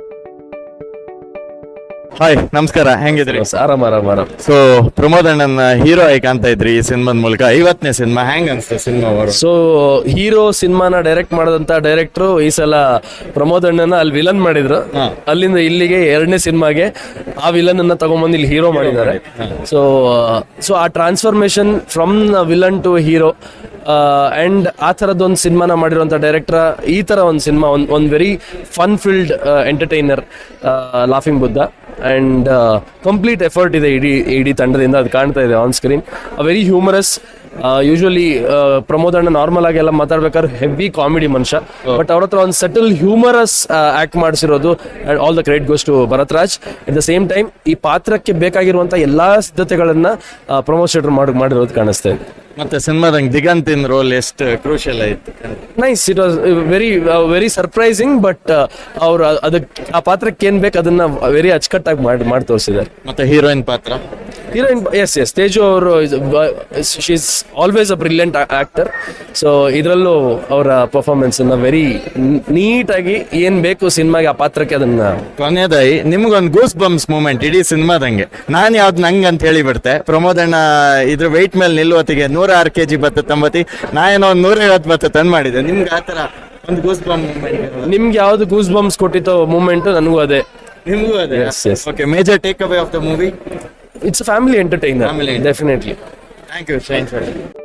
Thank you. Hi ನಮಸ್ಕಾರ. ಹೆಂಗಿದ್ರಿ? ಆರಾಮ್ ಆರಾಮ್ ಆರಾಮ್. ಸೊ ಪ್ರಮೋದ್ ಅಣ್ಣನ ಹೀರೋ ಆಗಿ ಕಾಣ್ತಾ ಇದ್ರಿ ಈ ಸಿನಿಮಾದ ಮೂಲಕ? ಐವತ್ತನೇ ಸಿನಿಮಾ ಹೆಂಗ್ ಅನ್ಸ್ತು ಸಿನಿಮಾ ಅವರು? ಸೊ ಹೀರೋ ಸಿನಿಮಾನ ಡೈರೆಕ್ಟ್ ಮಾಡಿದಂತ ಡೈರೆಕ್ಟ್ರು ಈ ಸಲ ಪ್ರಮೋದ್ ಅಣ್ಣನ ಅಲ್ಲಿ ವಿಲನ್ ಮಾಡಿದ್ರು. ಅಲ್ಲಿಂದ ಇಲ್ಲಿಗೆ ಎರಡನೇ ಸಿನಿಮಾಗೆ ಆ ವಿಲನ್ ಅನ್ನ ತಗೊಂಡ್ಬಂದು ಇಲ್ಲಿ ಹೀರೋ ಮಾಡಿದ್ದಾರೆ. ಸೊ ಸೊ ಆ transformation from villain to hero and ಆ ಥರದ ಒಂದು ಸಿನಿಮಾನ ಮಾಡಿರುವಂಥ ಡೈರೆಕ್ಟರ್ ಈ ಥರ ಒಂದು ಸಿನಿಮಾ ಒಂದು ಒಂದು very fun filled entertainer laughing Buddha and complete effort ಇದೆ ಇಡೀ ಇಡೀ ತಂಡದಿಂದ ಅದು ಕಾಣ್ತಾ ಇದೆ on screen very humorous usually Pramod ಅಣ್ಣ ನಾರ್ಮಲ್ ಆಗಿ ಎಲ್ಲ ಮಾತಾಡ್ಬೇಕಾದ್ರೆ ಹೆವಿ ಕಾಮಿಡಿ ಮನುಷ್ಯ. ಬಟ್ ಅವ್ರ ಹತ್ರ ಒಂದು subtle humorous act ಮಾಡಿಸಿರೋದು and all the credit goes to Bharath Raj at the same time ಈ ಪಾತ್ರಕ್ಕೆ ಬೇಕಾಗಿರುವಂಥ ಎಲ್ಲಾ ಸಿದ್ಧತೆಗಳನ್ನ ಪ್ರಮೋದ್ ಶೆಟ್ರ್ ಮಾಡಿ ಮಾಡಿರೋದು ಕಾಣಿಸ್ತಾ ಇದೆ. ಮತ್ತೆ ಸಿನಿಮಾದಂಗ್ ದಿಗಂತಿನ ರೋಲ್ ಎಷ್ಟು ಕ್ರೂಷಿಯಲ್ ಆಯ್ತು? Nice it was very very surprising but ಅವ್ರು ಅದಕ್ಕೆ ಆ ಪಾತ್ರಕ್ಕೆ ಏನ್ ಬೇಕು ಅದನ್ನ ವೆರಿ ಅಚ್ಚುಕಟ್ಟಾಗಿ ಮಾಡಿ ಮಾಡಿ ತೋರಿಸಿದ್ದಾರೆ. ಮತ್ತೆ ಹೀರೋಯಿನ್ ಪಾತ್ರ? ಹೀರೋಯಿನ್ ಎಸ್ ಎಸ್ ತೇಜು ಅವರು she's always a brilliant actor so ಇದರಲ್ಲೂ ಅವರ ಪರ್ಫಾರ್ಮೆನ್ಸ್ ಅನ್ನ ವೆರಿ ನೀಟಾಗಿ ಏನ್ ಬೇಕು ಸಿನಿಮಾಗೆ ಆ ಪಾತ್ರಕ್ಕೆ ಅದನ್ನ ಕೊನೆಯದಾಗಿ ನಿಮ್ಗೊಂದು ಗೂಸ್ ಬಂಪ್ಸ್ ಮೂಮೆಂಟ್ ಇಡೀ ಸಿನಿಮಾದಂಗೆ ನಾನು ಯಾವ್ದು ನಂಗೆ ಅಂತ ಹೇಳಿ ಬಿಡ್ತೆ ಪ್ರಮೋದ್ ಅಣ್ಣ ಇದ್ರ ವೆಯ್ಟ್ ಮೇಲೆ ನಿಲ್ಲುವತ್ತಿಗೆ ನೂರ ಆರು ಕೆಜಿ ಭತ್ತ ತಂಬತ್ತಿ. ನಾ ಏನೋ ಒಂದು ನೂರ ಐವತ್ತು ಭತ್ತ ತಂದು ಮಾಡಿದೆ ನಿಮ್ಗೆ ಆತರ ಒಂದು ಗೂಸ್ ಬಂಪ್ ನಿಮ್ಗೆ ಯಾವ್ದು ಗೂಸ್ ಬಂಪ್ಸ್ ಕೊಟ್ಟಿತ್ತೋ ಮೂಮೆಂಟ್ ನನಗೂ ಅದೇ. ನಿಮ್ಗೂ ಅದೇ. Okay major take away of the movie it's a family entertainer. Family. Definitely. Thank you. Thanks.